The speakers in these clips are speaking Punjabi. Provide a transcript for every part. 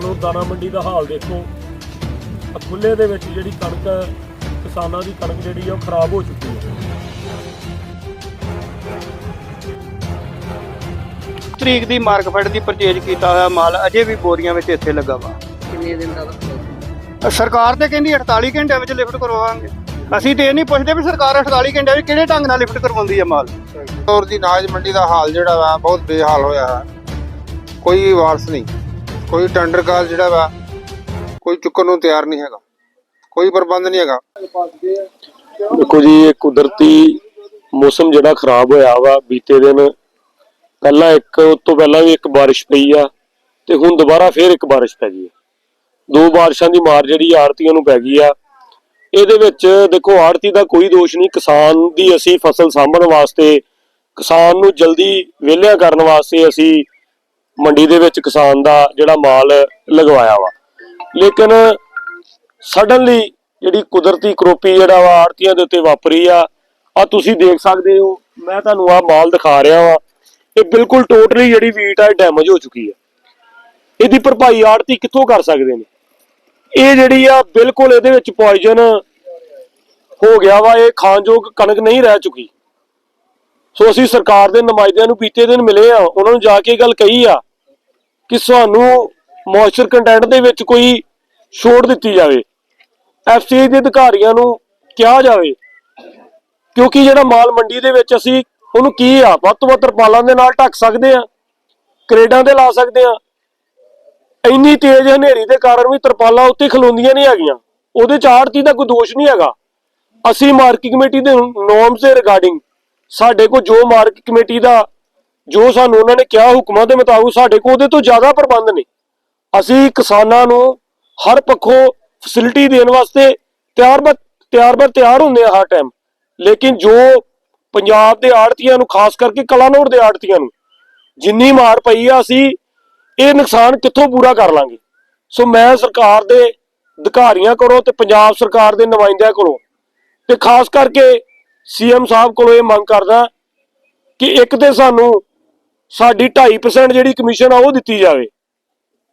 ਨੂੰ ਦਾਣਾ ਮੰਡੀ ਦਾ ਹਾਲ ਦੇਖੋ। ਖੁੱਲੇ ਦੇ ਵਿੱਚ ਜਿਹੜੀ ਕਣਕ ਕਿਸਾਨਾਂ ਦੀ ਕਣਕ ਜਿਹੜੀ ਆ ਉਹ ਖਰਾਬ ਹੋ ਚੁੱਕੀ ਹੈ। ਤਰੀਕ ਦੀ ਮਾਰਕਫੈਟ ਦੀ ਪਰਚੇਜ ਕੀਤਾ ਹੋਇਆ ਮਾਲ ਅਜੇ ਵੀ ਬੋਰੀਆਂ ਵਿੱਚ ਇੱਥੇ ਲੱਗਾ ਵਾ। ਕਿੰਨੇ ਦਿਨ ਦਾ ਵਕਤ ਸਰਕਾਰ ਤੇ ਕਹਿੰਦੀ 48 ਘੰਟਿਆਂ ਵਿੱਚ ਲਿਫਟ ਕਰਵਾਵਾਂਗੇ। ਅਸੀਂ ਤੇ ਇਹ ਨਹੀਂ ਪੁੱਛਦੇ ਵੀ ਸਰਕਾਰ 48 ਘੰਟਿਆਂ ਵਿੱਚ ਕਿਹੜੇ ਢੰਗ ਨਾਲ ਲਿਫਟ ਕਰਵਾਉਂਦੀ ਹੈ ਮਾਲ। ਔਰ ਦੀ ਨਾਜ ਮੰਡੀ ਦਾ ਹਾਲ ਜਿਹੜਾ ਵਾ ਬਹੁਤ ਬੇਹਾਲ ਹੋਇਆ ਹੈ। ਕੋਈ ਵਾਰਸ ਨਹੀਂ। ਕੋਈ ਟੈਂਡਰ ਕਾਲ ਜਿਹੜਾ ਵਾ, ਕੋਈ ਚੁੱਕਣ ਨੂੰ ਤਿਆਰ ਨਹੀਂ ਹੈਗਾ। ਕੋਈ ਪ੍ਰਬੰਧ ਨਹੀਂ ਹੈਗਾ। ਦੇਖੋ ਜੀ, ਇਹ ਕੁਦਰਤੀ ਮੌਸਮ ਜਿਹੜਾ ਖਰਾਬ ਹੋਇਆ ਵਾ ਬੀਤੇ ਦਿਨ, ਪਹਿਲਾਂ ਇੱਕ, ਉਸ ਤੋਂ ਪਹਿਲਾਂ ਵੀ ਇੱਕ ਬਾਰਿਸ਼ ਪਈ ਆ, ਤੇ ਹੁਣ ਦੁਬਾਰਾ ਫੇਰ ਇੱਕ ਬਾਰਿਸ਼ ਪੈ ਗਈ ਦੋ ਬਾਰਿਸ਼ਾਂ ਦੀ ਮਾਰ ਜਿਹੜੀ ਆੜਤੀਆਂ ਨੂੰ ਪੈ ਗਈ ਆ। ਇਹਦੇ ਵਿੱਚ ਦੇਖੋ ਆੜਤੀ ਦਾ ਕੋਈ ਦੋਸ਼ ਨਹੀਂ। ਕਿਸਾਨ ਦੀ ਅਸੀਂ ਫਸਲ ਸਾਂਭਣ ਵਾਸਤੇ, ਕਿਸਾਨ ਨੂੰ ਜਲਦੀ ਵਿਹਲਿਆ ਕਰਨ ਵਾਸਤੇ ਅਸੀਂ ਮੰਡੀ ਦੇ ਵਿੱਚ ਕਿਸਾਨ ਦਾ ਜਿਹੜਾ ਮਾਲ ਲਗਵਾਇਆ ਵਾ। ਲੇਕਿਨ ਸਡਨਲੀ ਜਿਹੜੀ ਕੁਦਰਤੀ ਕਰੋਪੀ ਜਿਹੜਾ ਵਾ, ਆੜਤੀਆਂ ਦੇ ਉੱਤੇ ਵਾਪਰੀ ਆ ਆ ਤੁਸੀਂ ਦੇਖ ਸਕਦੇ ਹੋ। ਮੈਂ ਤੁਹਾਨੂੰ ਆ ਮਾਲ ਦਿਖਾ ਰਿਹਾ ਵਾ। ਇਹ ਬਿਲਕੁਲ ਟੋਟਲੀ ਜਿਹੜੀ ਵੀਟ ਆ ਡੈਮੇਜ ਹੋ ਚੁੱਕੀ ਆ। ਇਹਦੀ ਭਰਪਾਈ ਆੜਤੀ ਕਿੱਥੋਂ ਕਰ ਸਕਦੇ ਨੇ? ਇਹ ਜਿਹੜੀ ਆ, ਬਿਲਕੁਲ ਇਹਦੇ ਵਿੱਚ ਪੋਇਜ਼ਨ ਹੋ ਗਿਆ ਵਾ। ਇਹ ਖਾਣਯੋਗ ਕਣਕ ਨਹੀਂ ਰਹਿ ਚੁੱਕੀ। ਸੋ ਅਸੀਂ ਸਰਕਾਰ ਦੇ ਨੁਮਾਇੰਦਿਆਂ ਨੂੰ ਬੀਤੇ ਦਿਨ ਮਿਲੇ ਆ। ਉਹਨਾਂ ਨੂੰ ਜਾ ਕੇ ਗੱਲ ਕਹੀ ਆ। ਕਿ ਸਾਨੂੰ ਮੋਇਸਚਰ ਕੰਟੈਂਟ ਦੇ ਵਿੱਚ ਕੋਈ ਛੋਟ ਦਿੱਤੀ ਜਾਵੇ। ਐਫਸੀਆਈ ਦੇ ਅਧਿਕਾਰੀਆਂ ਨੂੰ ਕਿਹਾ ਜਾਵੇ, ਕਿਉਂਕਿ ਜਿਹੜਾ ਮਾਲ ਮੰਡੀ ਦੇ ਵਿੱਚ ਅਸੀਂ ਉਹਨੂੰ ਕੀ ਆ, ਵੱਧ ਤੋਂ ਵੱਧ ਤਰਪਾਲਾਂ ਦੇ ਨਾਲ ਢੱਕ ਸਕਦੇ ਆ, ਕਰੇਡਾਂ ਤੇ ਲਾ ਸਕਦੇ ਆ। ਇੰਨੀ ਤੇਜ਼ ਹਨੇਰੀ ਦੇ ਕਾਰਨ ਵੀ ਤਰਪਾਲਾਂ ਉੱਤੇ ਖਲੋਂਦੀਆਂ ਨਹੀਂ ਹੈਗੀਆਂ। ਉਹਦੇ ਚ ਆੜਤੀ ਦਾ ਕੋਈ ਦੋਸ਼ ਨਹੀਂ ਹੈਗਾ। ਅਸੀਂ ਮਾਰਕੀਟ ਕਮੇਟੀ ਦੇ ਨੋਰਮਸ ਦੇ ਰਿਗਾਰਡਿੰਗ ਸਾਡੇ ਕੋਲ ਜੋ ਮਾਰਕੀਟ ਕਮੇਟੀ ਦਾ ਜੋ ਸਾਨੂੰ ਉਹਨਾਂ ਨੇ ਕਿਹਾ ਹੁਕਮਾਂ ਦੇ ਮੁਤਾਬਕ ਸਾਡੇ ਕੋਲ, ਉਹਦੇ ਤੋਂ ਜ਼ਿਆਦਾ ਪ੍ਰਬੰਧ ਨੇ। ਅਸੀਂ ਕਿਸਾਨਾਂ ਨੂੰ ਹਰ ਪੱਖੋਂ ਫੈਸਿਲਿਟੀ ਦੇਣ ਵਾਸਤੇ ਤਿਆਰ ਤਿਆਰ ਬਰ ਤਿਆਰ ਹੁੰਦੇ ਆ ਹਰ ਟਾਈਮ ਲੇਕਿਨ ਜੋ ਪੰਜਾਬ ਦੇ ਆੜਤੀਆਂ ਨੂੰ, ਖਾਸ ਕਰਕੇ ਕਲਾਨੌਰ ਦੇ ਆੜਤੀਆਂ ਨੂੰ ਜਿੰਨੀ ਮਾਰ ਪਈ ਆ, ਅਸੀਂ ਇਹ ਨੁਕਸਾਨ ਕਿੱਥੋਂ ਪੂਰਾ ਕਰ ਲਾਂਗੇ? ਸੋ ਮੈਂ ਸਰਕਾਰ ਦੇ ਅਧਿਕਾਰੀਆਂ ਕੋਲੋਂ ਤੇ ਪੰਜਾਬ ਸਰਕਾਰ ਦੇ ਨੁਮਾਇੰਦਿਆਂ ਕੋਲੋਂ ਤੇ ਖਾਸ ਕਰਕੇ ਸੀਐਮ ਸਾਹਿਬ ਕੋਲੋਂ ਇਹ ਮੰਗ ਕਰਦਾ ਕਿ ਇੱਕ ਤੇ ਸਾਨੂੰ ਸਾਡੀ 2.5% ਜਿਹੜੀ ਕਮਿਸ਼ਨ ਆ, ਉਹ ਦਿੱਤੀ ਜਾਵੇ।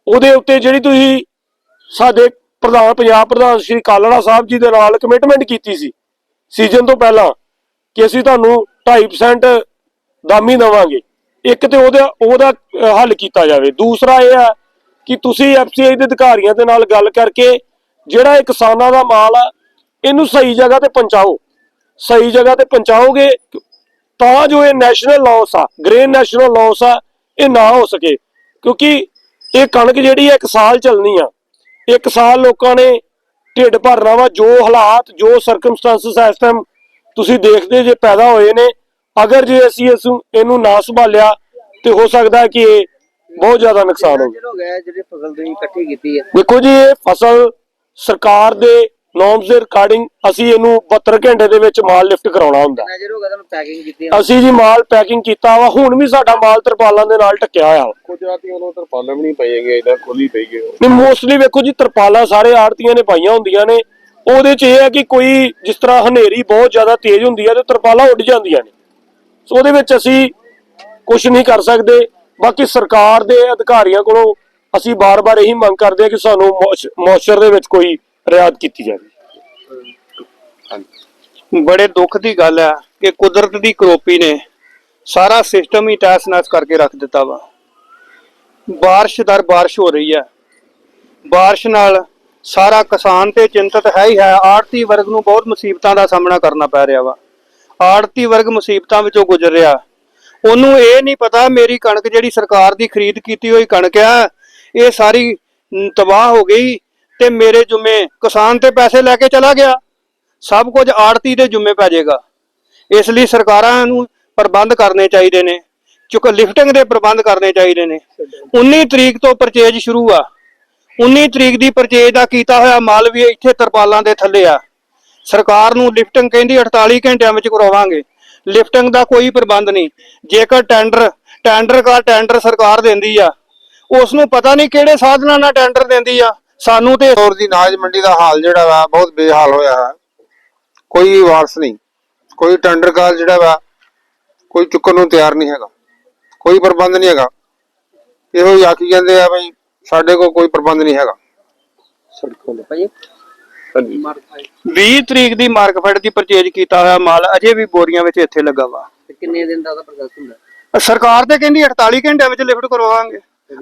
ਉਹਦੇ ਉੱਤੇ ਜਿਹੜੀ ਤੁਸੀਂ ਸਾਡੇ ਪ੍ਰਧਾਨ, ਪੰਜਾਬ ਪ੍ਰਧਾਨ ਸ਼੍ਰੀ ਕਾਲੜਾ ਸਾਹਿਬ ਜੀ ਦੇ ਨਾਲ ਕਮਿਟਮੈਂਟ ਕੀਤੀ ਸੀ ਸੀਜ਼ਨ ਤੋਂ ਪਹਿਲਾਂ, ਕਿ ਅਸੀਂ ਤੁਹਾਨੂੰ 2.5% ਦਾਮੀ ਦੇਵਾਂਗੇ। ਇੱਕ ਤੇ ਉਹਦਾ ਉਹਦਾ ਹੱਲ ਕੀਤਾ ਜਾਵੇ। ਦੂਸਰਾ ਇਹ ਹੈ ਕਿ ਤੁਸੀਂ ਐਫਸੀਆਈ ਦੇ ਅਧਿਕਾਰੀਆਂ ਦੇ ਨਾਲ ਗੱਲ ਕਰਕੇ ਜਿਹੜਾ ਇਹ ਕਿਸਾਨਾਂ ਦਾ ਮਾਲ ਆ, ਇਹਨੂੰ ਸਹੀ ਜਗ੍ਹਾ ਤੇ ਪਹੁੰਚਾਓ। ਸਹੀ ਜਗ੍ਹਾ ਤੇ ਪਹੁੰਚਾਓਗੇ ਤਾਂ ਜੋ ਇਹ ਨੈਸ਼ਨਲ ਲਾਸ ਆ ਗ੍ਰੇਨ ਨੈਸ਼ਨਲ ਲਾਸ ਆ ਇਹ ਨਾ ਹੋ ਸਕੇ। ਕਿਉਂਕਿ ਇਹ ਕਣਕ ਜਿਹੜੀ ਹੈ ਇੱਕ ਸਾਲ ਚੱਲਣੀ ਆ। ਇੱਕ ਸਾਲ ਲੋਕਾਂ ਨੇ ਢਿੱਡ ਭਰਨਾ ਵਾ। ਜੋ ਹਾਲਾਤ ਜੋ ਸਰਕਮਸਟੈਂਸਸ ਇਸ ਟਾਈਮ ਤੁਸੀਂ ਦੇਖਦੇ ਜੇ ਪੈਦਾ ਹੋਏ ਨੇ ਅਗਰ ਜੇ ਅਸੀਂ ਇਸ ਨੂੰ- ਇਹਨੂੰ ਨਾ ਸੰਭਾਲਿਆ ਤੇ ਹੋ ਸਕਦਾ ਕਿ ਇਹ ਬਹੁਤ ਜ਼ਿਆਦਾ ਨੁਕਸਾਨ ਹੋ ਗਿਆ ਜਿਹੜੀ ਫਸਲ ਤੁਸੀਂ ਇਕੱਠੀ ਕੀਤੀ ਹੈ ਦੇਖੋ ਜੀ ਇਹ ਫਸਲ ਸਰਕਾਰ ਦੇ ਨੋਰਮਸ ਦੇ ਰਿਕਾਰਡਿੰਗ ਅਸੀਂ ਇਹਨੂੰ 72 ਘੰਟੇ ਦੇ ਵਿੱਚ ਮਾਲ ਲਿਫਟ ਕਰਾਉਣਾ ਹੁੰਦਾ। ਕਿੰਨਾ ਚਿਰ ਹੋ ਗਿਆ ਤੁਹਾਨੂੰ ਪੈਕਿੰਗ ਕੀਤੀ ਹੈ ਅਸੀਂ ਜੀ ਮਾਲ ਪੈਕਿੰਗ ਕੀਤਾ ਵਾ ਹੁਣ ਵੀ ਸਾਡਾ ਮਾਲ ਤਰਪਾਲਾਂ ਦੇ ਨਾਲ ਢੱਕਿਆ ਹੋਇਆ। ਰਾਤੀ ਉਹਨੂੰ ਤਰਪਾਲਣ ਵੀ ਨਹੀਂ ਪਈਏਗੇ ਇਹਦਾ ਖੁੱਲੀ ਪਈ ਗਏ ਨਹੀਂ ਮੋਸਟਲੀ ਵੇਖੋ ਜੀ ਤਰਪਾਲਾਂ ਸਾਰੇ ਆੜਤੀਆਂ ਨੇ ਪਾਈਆਂ ਹੁੰਦੀਆਂ ਨੇ। ਉਹਦੇ 'ਚ ਇਹ ਹੈ ਕਿ ਕੋਈ ਜਿਸ ਤਰ੍ਹਾਂ ਹਨੇਰੀ ਬਹੁਤ ਜ਼ਿਆਦਾ ਤੇਜ਼ ਹੁੰਦੀ ਹੈ ਤੇ ਤਰਪਾਲਾਂ ਉੱਡ ਜਾਂਦੀਆਂ ਨੇ। ਸੋ ਉਹਦੇ ਵਿੱਚ ਅਸੀਂ ਕੁਝ ਨਹੀਂ ਕਰ ਸਕਦੇ। ਬਾਕੀ ਸਰਕਾਰ ਦੇ ਅਧਿਕਾਰੀਆਂ ਕੋਲੋਂ ਅਸੀਂ ਬਾਰ-ਬਾਰ ਇਹੀ ਮੰਗ ਕਰਦੇ ਹਾਂ ਕਿ ਸਾਨੂੰ ਮੋਇਸਚਰ ਦੇ ਵਿੱਚ ਕੋਈ ਰਿਆਇਤ ਕੀਤੀ ਜਾਵੇ ਬੜੇ ਦੁੱਖ ਦੀ ਗੱਲ ਹੈ ਕਿ ਕੁਦਰਤ ਦੀ ਕਰੋਪੀ ਨੇ ਸਾਰਾ ਸਿਸਟਮ ਹੀ ਟੈਸ-ਨੈਸ ਕਰਕੇ ਰੱਖ ਦਿੱਤਾ ਵਾ। ਬਾਰਿਸ਼ ਦਰ ਬਾਰਿਸ਼ ਹੋ ਰਹੀ ਹੈ। ਬਾਰਿਸ਼ ਨਾਲ ਸਾਰਾ ਕਿਸਾਨ ਤੇ ਚਿੰਤਤ ਹੈ ਹੀ ਹੈ। ਆੜਤੀ ਵਰਗ ਨੂੰ ਬਹੁਤ ਮੁਸੀਬਤਾਂ ਦਾ ਸਾਹਮਣਾ ਕਰਨਾ ਪੈ ਰਿਹਾ ਵਾ। ਆੜਤੀ ਵਰਗ ਮੁਸੀਬਤਾਂ ਵਿੱਚੋਂ ਗੁਜ਼ਰ ਰਿਹਾ। ਉਹਨੂੰ ਇਹ ਨਹੀਂ ਪਤਾ ਮੇਰੀ ਕਣਕ ਜਿਹੜੀ ਸਰਕਾਰ ਦੀ ਖਰੀਦ ਕੀਤੀ ਹੋਈ ਕਣਕ ਆ ਇਹ ਸਾਰੀ ਤਬਾਹ ਹੋ ਗਈ। ਤੇ ਮੇਰੇ ਜੁਮੇ ਕਿਸਾਨ ਤੇ ਪੈਸੇ ਲੈ ਕੇ ਚਲਾ ਗਿਆ। ਸਭ ਕੁਝ ਆੜਤੀ ਦੇ ਜੁਮੇ ਪੈ ਜਾਏਗਾ। ਇਸ ਲਈ ਸਰਕਾਰਾਂ ਨੂੰ ਪ੍ਰਬੰਧ ਕਰਨੇ ਚਾਹੀਦੇ ਨੇ। ਚੁੱਕ ਲਿਫਟਿੰਗ ਦੇ ਪ੍ਰਬੰਧ ਕਰਨੇ ਚਾਹੀਦੇ ਨੇ। 19 ਤਰੀਕ ਤੋਂ ਪਰਚੇਜ ਸ਼ੁਰੂ ਆ। 19 ਤਰੀਕ ਦੀ ਪਰਚੇਜ ਦਾ ਕੀਤਾ ਹੋਇਆ ਮਾਲ ਵੀ ਇੱਥੇ ਤਰਪਾਲਾਂ ਦੇ ਥੱਲੇ ਆ। ਸਰਕਾਰ ਨੂੰ ਲਿਫਟਿੰਗ ਕਹਿੰਦੀ 48 ਘੰਟਿਆਂ ਵਿੱਚ ਕਰਵਾਵਾਂਗੇ ਲਿਫਟਿੰਗ ਦਾ ਕੋਈ ਪ੍ਰਬੰਧ ਨਹੀਂ। ਜੇਕਰ ਟੈਂਡਰ ਟੈਂਡਰ ਕਾ ਟੈਂਡਰ ਸਰਕਾਰ ਦਿੰਦੀ ਆ ਉਸ ਨੂੰ ਪਤਾ ਨਹੀਂ ਕਿਹੜੇ ਸਾਧਨਾਂ ਨਾਲ ਟੈਂਡਰ ਦਿੰਦੀ ਆ। ਸਾਨੂੰ ਤੇ ਔਰ ਦੀ ਨਾਜ ਮੰਡੀ ਦਾ ਹਾਲ ਜਿਹੜਾ ਵਾ ਬਹੁਤ ਬੇਹਾਲ ਹੋਇਆ ਹੈ ਕੋਈ ਵਾਰਸ ਨਹੀਂ। ਕੋਈ ਟੈਂਡਰ ਕਾਲ ਜਿਹੜਾ ਵਾ ਕੋਈ ਚੁੱਕਣ ਨੂੰ ਤਿਆਰ ਨਹੀਂ ਹੈਗਾ। ਕੋਈ ਪ੍ਰਬੰਧ ਨਹੀਂ ਹੈਗਾ। ਇਹੋ ਹੀ ਆਖੀ ਜਾਂਦੇ ਆ ਬਈ ਸਾਡੇ ਕੋਲ ਕੋਈ ਪ੍ਰਬੰਧ ਨਹੀਂ ਹੈਗਾ। ਸੜਕਾਂ ਦਾ। ਭਾਈ? ਹਾਂਜੀ। 20 ਤਰੀਕ ਦੀ ਮਾਰਕਫੈਟ ਦੀ ਪਰਚੇਜ ਕੀਤਾ ਹੋਇਆ ਮਾਲ ਅਜੇ ਵੀ ਬੋਰੀਆਂ ਵਿੱਚ ਇੱਥੇ ਲੱਗਾ ਵਾ। ਕਿੰਨੇ ਦਿਨ ਦਾ ਉਹਦਾ ਪ੍ਰੋਸੈਸ ਹੁੰਦਾ? ਸਰਕਾਰ ਤੇ ਕਹਿੰਦੀ 48 ਘੰਟਿਆਂ ਵਿੱਚ ਲਿਫਟ ਕਰਵਾਵਾਂਗੇ।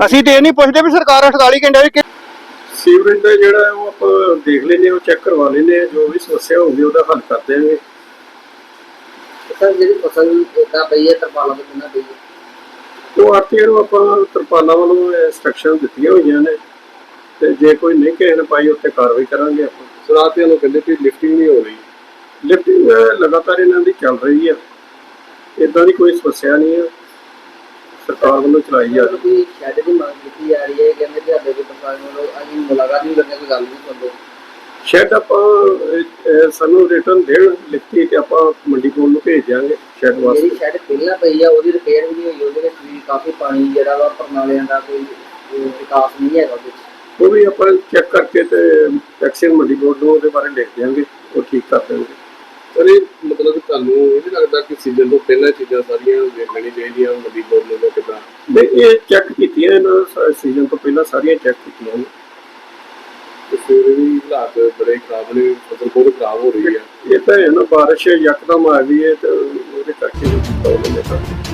ਅਸੀਂ ਤੇ ਇਹ ਨਹੀਂ ਪੁੱਛਦੇ ਵੀ ਸਰਕਾਰ 48 ਘੰਟਿਆਂ ਵਿੱਚ ਸੀਵਰੇਜ ਦਾ ਜਿਹੜਾ ਹੈ ਉਹ ਆਪਾਂ ਦੇਖ ਹਾਂ ਉਹ ਚੈੱਕ ਕਰਵਾ ਹਾਂ ਜੋ ਵੀ ਸਮੱਸਿਆ ਹੋਊਗੀ ਉਹਦਾ ਹੱਲ ਕਰ ਦਿਆਂਗੇ। ਤੇ ਸਰ ਜਿਹੜੀ ਫਸਲ ਇਦਾਂ ਪਈ ਹੈ ਤਰਪਾਲਾਂ ਤੋਂ ਕਿੰਨਾ ਪਈ ਹੈ? ਉਹ ਆਰਟੀਆਰ ਨੂੰ ਆਪਾਂ ਤਰਪਾਲਾਂ ਵੱਲੋਂ ਇੰਸਟਰਕਸ਼ਨ ਦਿੱਤੀਆਂ ਹੋਈਆਂ ਨੇ। ਤੇ ਜੇ ਕੋਈ ਨਹੀਂ ਕਿਸੇ ਨੇ ਪਾਈ ਉੱਤੇ ਕਾਰਵਾਈ ਕਰਾਂਗੇ ਆਪਾਂ। ਸਰਾਤੀਆਂ ਨੂੰ ਕਹਿੰਦੇ ਕਿ ਲਿਫਟਿੰਗ ਨਹੀਂ ਹੋ ਰਹੀ। ਲਿਫਟਿੰਗ ਲਗਾਤਾਰ ਇਹਨਾਂ ਦੀ ਚੱਲ ਰਹੀ ਆ। ਇਦਾਂ ਦੀ ਕੋਈ ਸਮੱਸਿਆ ਨਹੀਂ ਆ। ਸਰਕਾਰ ਵੱਲੋਂ ਚਲਾਈ ਜਾ ਰਹੀ। ਕੋਈ ਸ਼ੈਡ ਦੀ ਮੰਗ ਕੀਤੀ ਜਾ ਰਹੀ ਹੈ ਕਹਿੰਦੇ ਕਿ ਸਾਡੇ ਕੋਲ ਪ੍ਰਸ਼ਾਸਨ ਵੱਲੋਂ ਅਸੀਂ ਮੁਲਾਕਾਤ ਨਹੀਂ ਕਰਨੇ ਕੋਈ ਗੱਲ ਨਹੀਂ ਸੁਣਦੇ ਸ਼ੈਡ ਆਪਾਂ ਅਹ, ਸਾਨੂੰ ਰਿਟਰਨ ਦੇਣ ਲਿਖਤੀ ਤੇ ਆਪਾਂ ਮੰਡੀ ਕੋਲ ਨੂੰ ਭੇਜ ਦਿਆਂਗੇ ਸ਼ੈਡ ਵਾਸਤੇ। ਜਿਹੜੀ ਸ਼ੈਡ ਪਹਿਲਾਂ ਪਈ ਆ ਉਹਦੀ ਰਿਪੇਅਰ ਵੀ ਨਹੀਂ ਹੋਈ ਉਹਦੇ ਵਿੱਚ ਵੀ ਕਾਫੀ ਪਾਣੀ ਜਿਹੜਾ ਵਾ ਪ੍ਰਣਾਲਿਆਂ ਦਾ ਕੋਈ ਅਹ, ਵਿਕਾਸ ਨਹੀਂ ਹੈਗਾ ਉਹਦੇ ਵਿੱਚ। ਉਹ ਵੀ ਆਪਾਂ ਚੈੱਕ ਕਰਕੇ ਤੇ ਐਕਸ਼ਨ ਮੰਡੀ ਬੋਰਡ ਨੂੰ ਉਹਦੇ ਬਾਰੇ ਲਿਖ ਦਿਆਂਗੇ ਉਹ ਠੀਕ ਕਰ ਦੇਣਗੇ। ਸਰ ਇਹ ਮਤਲਬ ਤੁਹਾਨੂੰ ਇਹ ਨਹੀਂ ਲੱਗਦਾ ਕਿ ਸੀਜ਼ਨ ਤੋਂ ਪਹਿਲਾਂ ਚੀਜ਼ਾਂ ਸਾਰੀਆਂ ਵੇਖ ਲੈਣੀ ਚਾਹੀਦੀਆਂ ਮੰਡੀ ਬੋਰਡ ਨੂੰ ਜਾਂ ਕਿੱਦਾਂ? ਨਹੀਂ ਇਹ ਚੈੱਕ ਕੀਤੀਆਂ ਇਹਨਾਂ ਸੀਜ਼ਨ ਤੋਂ ਪਹਿਲਾਂ ਸਾਰੀਆਂ ਚੈੱਕ ਕੀਤੀਆਂ ਨੇ। ਤੇ ਫਿਰ ਵੀ ਹਾਲਾਤ ਬੜੇ ਖਰਾਬ ਨੇ ਫਸਲ ਬਹੁਤ ਖਰਾਬ ਹੋ ਰਹੀ ਹੈ। ਇਹ ਤਾਂ ਹੈ ਨਾ, ਬਾਰਿਸ਼ ਯਕਦਮ ਆ ਗਈ ਹੈ ਤੇ ਉਹਦੇ ਕਰਕੇ ਪ੍ਰੋਬਲਮ ਹੈ।